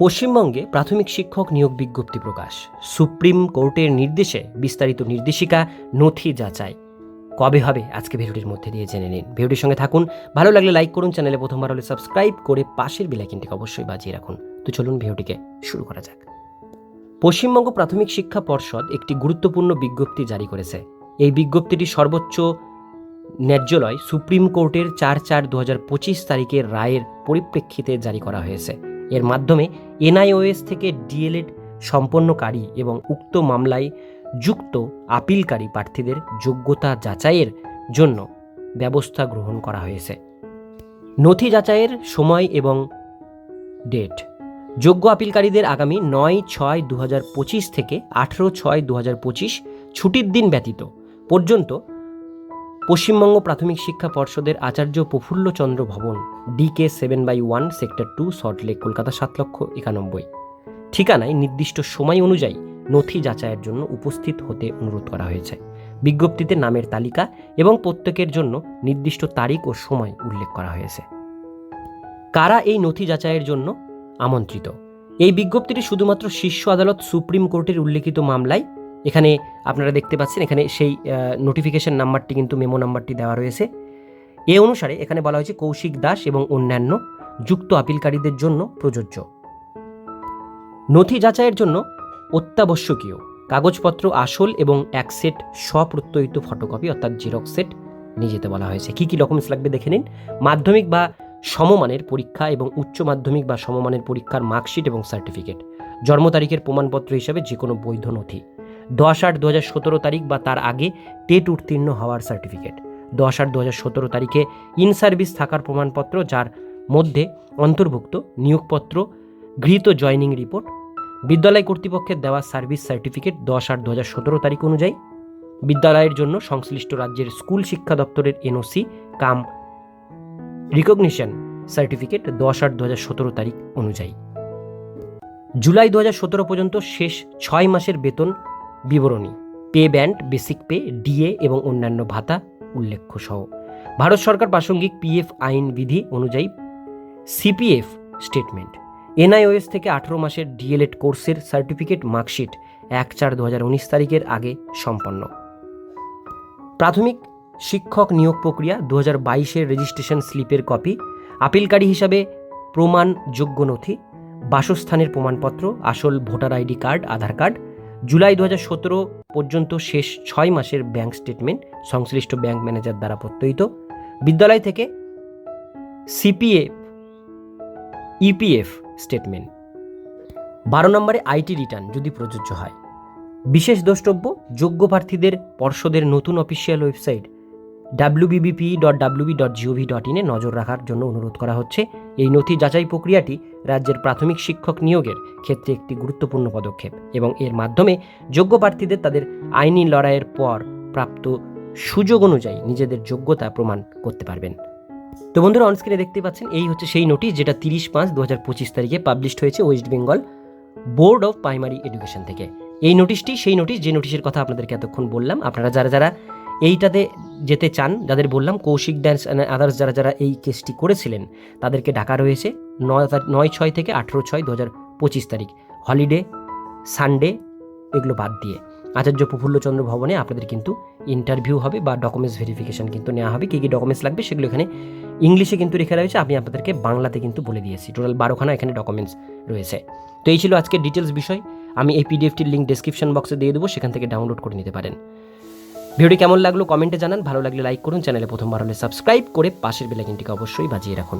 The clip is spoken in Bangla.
পশ্চিমবঙ্গে প্রাথমিক শিক্ষক নিয়োগ বিজ্ঞপ্তি প্রকাশ। সুপ্রিম কোর্টের নির্দেশে বিস্তারিত নির্দেশিকা, নথি যাচাই। কবে হবে? আজকে ভিডিওটির মধ্যে দিয়ে জেনে নিন। ভিডিওটির সঙ্গে থাকুন। ভালো লাগলে লাইক করুন, চ্যানেলে প্রথমবার হলে সাবস্ক্রাইব করে পাশের বেলাইকিনটিকে অবশ্যই বাজিয়ে রাখুন। তো চলুন ভিডিওটিকে শুরু করা যাক। পশ্চিমবঙ্গ প্রাথমিক শিক্ষা পর্ষদ একটি গুরুত্বপূর্ণ বিজ্ঞপ্তি জারি করেছে। এই বিজ্ঞপ্তিটি সর্বোচ্চ ন্যায্যলয় সুপ্রিম কোর্টের চার চার দু পঁচিশ তারিখের রায়ের পরিপ্রেক্ষিতে জারি করা হয়েছে। এর মাধ্যমে এনআইওএস থেকে ডিএলএড সম্পন্নকারী এবং উক্ত মামলায় যুক্ত আপিলকারী প্রার্থীদের যোগ্যতা যাচাইয়ের জন্য ব্যবস্থা গ্রহণ করা হয়েছে। নথি যাচাইয়ের সময় এবং ডেট। যোগ্য আপিলকারীদের আগামী নয় ছয় দু থেকে আঠেরো ছয় দু ছুটির দিন ব্যতীত পর্যন্ত পশ্চিমবঙ্গ প্রাথমিক শিক্ষা পর্ষদের Acharya Prafulla Chandra Bhavan DK seven by one sector two Salt Lake Kolkata, সাত লক্ষ একানব্বই। ঠিকানায় নির্দিষ্ট সময় অনুযায়ী নথি যাচাইয়ের জন্য উপস্থিত হতে অনুরোধ করা হয়েছে। বিজ্ঞপ্তিতে নামের তালিকা এবং প্রত্যেকের জন্য নির্দিষ্ট তারিখ ও সময় উল্লেখ করা হয়েছে। কারা এই নথি যাচাইয়ের জন্য? আমন্ত্রিত। এই বিজ্ঞপ্তিটি শুধুমাত্র শীর্ষ আদালত সুপ্রিম কোর্টের উল্লেখিত মামলায় এখানে আপনারা দেখতে পাচ্ছেন, এখানে সেই নোটিফিকেশন নাম্বারটি কিন্তু মেমো নাম্বারটি দেওয়া রয়েছে। এ অনুসারে এখানে বলা হয়েছে, কৌশিক দাস এবং অন্যান্য যুক্ত আপিলকারীদের জন্য প্রযোজ্য। নথি যাচাইয়ের জন্য অত্যাবশ্যকীয় কাগজপত্র, আসল এবং এক সেট স্বপ্রত্যয়িত ফটোকপি, অর্থাৎ জেরক্স সেট, নিয়ে যেতে বলা হয়েছে। কী কী ডকুমেন্টস লাগবে দেখে নিন। মাধ্যমিক বা সমমানের পরীক্ষা এবং উচ্চ মাধ্যমিক বা সমমানের পরীক্ষার মার্কশিট এবং সার্টিফিকেট জন্ম তারিখের প্রমাণপত্র হিসাবে যে কোনো বৈধ নথি। দশ আট দু হাজার সতেরো তারিখ বা তার আগে টেট উত্তীর্ণ হওয়ার সার্টিফিকেট। দশ আট দু হাজার সতেরো তারিখে ইন সার্ভিস থাকার প্রমাণপত্র, যার মধ্যে অন্তর্ভুক্ত নিয়োগপত্র, গৃহীত জয়নিং রিপোর্ট, বিদ্যালয় কর্তৃপক্ষের দেওয়া সার্ভিস সার্টিফিকেট দশ আট দু হাজার সতেরো তারিখ অনুযায়ী, বিদ্যালয়ের জন্য সংশ্লিষ্ট রাজ্যের স্কুল শিক্ষা দপ্তরের এনওসি কাম রিকগনিশন সার্টিফিকেট দশ আট দু হাজার সতেরো তারিখ অনুযায়ী। জুলাই দু হাজার সতেরো পর্যন্ত শেষ ছয় মাসের বেতন বিবরণী, pay band, basic pay, DA এবং অন্যান্য ভাতা উল্লেখ্য সহ ভারত সরকার প্রাসঙ্গিক পিএফ আইন বিধি অনুযায়ী সিপিএফ স্টেটমেন্ট। এনআইওএস থেকে আঠেরো মাসের ডিএলএড কোর্সের সার্টিফিকেট মার্কশিট এক চার দু উনিশ তারিখের আগে সম্পন্ন। প্রাথমিক শিক্ষক নিয়োগ প্রক্রিয়া দু হাজার বাইশের রেজিস্ট্রেশন স্লিপের কপি, আপিলকারী হিসাবে প্রমাণযোগ্য নথি, বাসস্থানের প্রমাণপত্র, আসল voter ID card, Aadhaar card July দু পর্যন্ত শেষ ছয় মাসের ব্যাংক স্টেটমেন্ট সংশ্লিষ্ট ব্যাংক ম্যানেজার দ্বারা প্রত্যয়িত। বিদ্যালয় থেকে সিপিএফ ইপিএফ স্টেটমেন্ট। বারো নম্বরে আইটি রিটার্ন যদি প্রযোজ্য হয়। বিশেষ দ্রষ্টব্য, যোগ্য প্রার্থীদের পর্ষদের নতুন official website WBBP dot WB dot GOV dot ইনে নজর রাখার জন্য অনুরোধ করা হচ্ছে। এই নথি যাচাই প্রক্রিয়াটি রাজ্যের প্রাথমিক শিক্ষক নিয়োগের ক্ষেত্রে একটি গুরুত্বপূর্ণ পদক্ষেপ এবং এর মাধ্যমে যোগ্য প্রার্থীদের তাদের আইনি লড়াইয়ের পর প্রাপ্ত সুযোগ অনুযায়ী নিজেদের যোগ্যতা প্রমাণ করতে পারবেন। তো বন্ধুরা অনস্ক্রিনে দেখতে পাচ্ছেন, এই হচ্ছে সেই নোটিশ যেটা তিরিশ পাঁচ দু হাজার পঁচিশ তারিখে পাবলিশড হয়েছে West Bengal Board of Primary Education থেকে। এই নোটিশটি সেই নোটিশ যে নোটিশের কথা আপনাদেরকে এতক্ষণ বললাম, আপনারা যারা যারা এইটাতে যেতে চান যাদের বললাম কৌশিক ড্যান্স অ্যান্ড আদার্স যারা যারা এই কেসটি করেছিলেন, তাদেরকে ডাকা রয়েছে নয় নয় ছয় থেকে আঠেরো ছয় দু হাজার পঁচিশ তারিখ। হলিডে সানডে এগুলো বাদ দিয়ে। আচার্য প্রফুল্লচন্দ্র ভবনে আপনাদের কিন্তু ইন্টারভিউ হবে বা ডকুমেন্টস ভেরিফিকেশন কিন্তু নেওয়া হবে। কী কী ডকুমেন্টস লাগবে সেগুলো এখানে ইংলিশে কিন্তু রেখে রয়েছে আমি আপনাদেরকে বাংলাতে কিন্তু বলে দিয়েছি। টোটাল বারোখানা এখানে ডকুমেন্টস রয়েছে। তো এই ছিল আজকের ডিটেলস বিষয়। আমি এই পিডিএফটির লিঙ্ক ডেসক্রিপশন বক্সে দিয়ে দেবো। সেখান থেকে ডাউনলোড করে নিতে পারেন। ভিডিওটি কেমন লাগল কমেন্টে জানান। ভালো লাগলে লাইক করুন, চ্যানেলে প্রথমবার হলে সাবস্ক্রাইব করে পাশের বেলাইকিনটিকে অবশ্যই বাজিয়ে রাখুন।